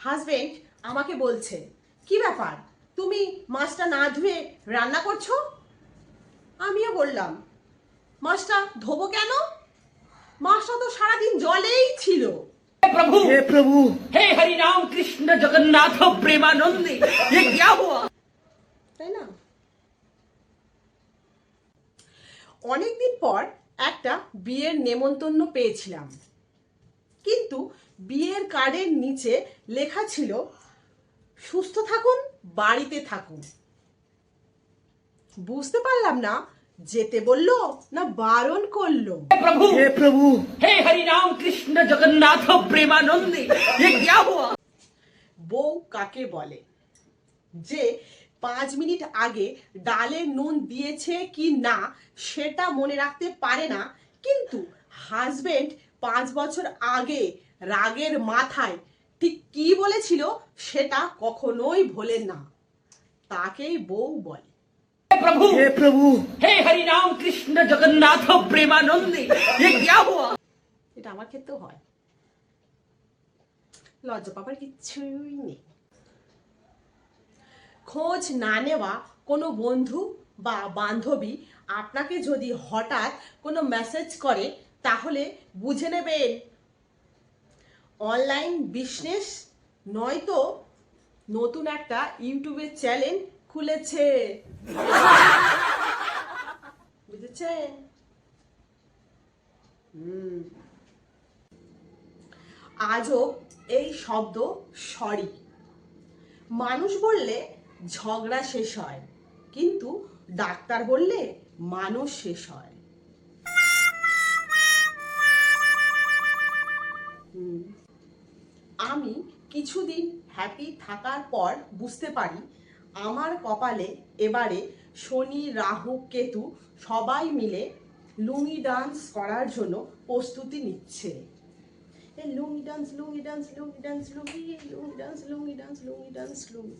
Husband আমাকে বলছে কি ব্যাপার তুমি মাছটা না ধুয়ে রান্না করছো আমিও বললাম মাছটা ধোবো কেন মাছটা তো সারাদিন জলেই ছিল प्रभु हे प्रभु हे हरि राम कृष्ण जगन्नाथ प्रेमानंदी ये क्या हुआ তাই না অনেকদিন পর একটা বিয়ের নেমন্তন্ন পেয়েছিলাম কিন্তু বিয়ের কার্ডের নিচে লেখা ছিল সুস্থ থাকুন বাড়িতে থাকুন। বুঝতে পারলাম না যেতে বলল না বারণ করল। প্রভু! হে প্রভু! হে হরি রাম কৃষ্ণ জগন্নাথ প্রেমানন্দে বউ কাকে বলে? যে পাঁচ মিনিট আগে ডালে নুন দিয়েছে কি না সেটা মনে রাখতে পারে না কিন্তু হাজবেন্ড পাঁচ বছর আগে রাগের মাথায় ঠিক কি বলেছিল সেটা কখনোই ভোলে না। তাকেই বউ বলে। প্রভু! হে প্রভু! হে হরি রাম কৃষ্ণ জগন্নাথ প্রেমানন্দে এটা আমার ক্ষেত্রে হয়। লজ্জা পাবার কিছুই নেই। খোঁজ না নেওয়া কোনো বন্ধু বা বান্ধবী আপনাকে যদি হঠাৎ কোনো মেসেজ করে তাহলে বুঝে নেবেন। অনলাইন বিজনেস নয়তো নতুন একটা ইউটিউবের চ্যানেল খুলেছে। বুঝেছেন? আজও এই শব্দ সরি। মানুষ বললে ঝগড়া শেষ হয়, কিন্তু ডাক্তার বললে মানুষ শেষ হয়। আমি কিছুদিন হ্যাপি থাকার পর বুঝতে পারি আমার কপালে এবারে শনি, রাহু, কেতু সবাই মিলে লুঙ্গি ডান্স করার জন্য প্রস্তুতি নিচ্ছে। Lungi dance lungi dance lungi dance lungi lungi dance lungi dance lungi dance lungi.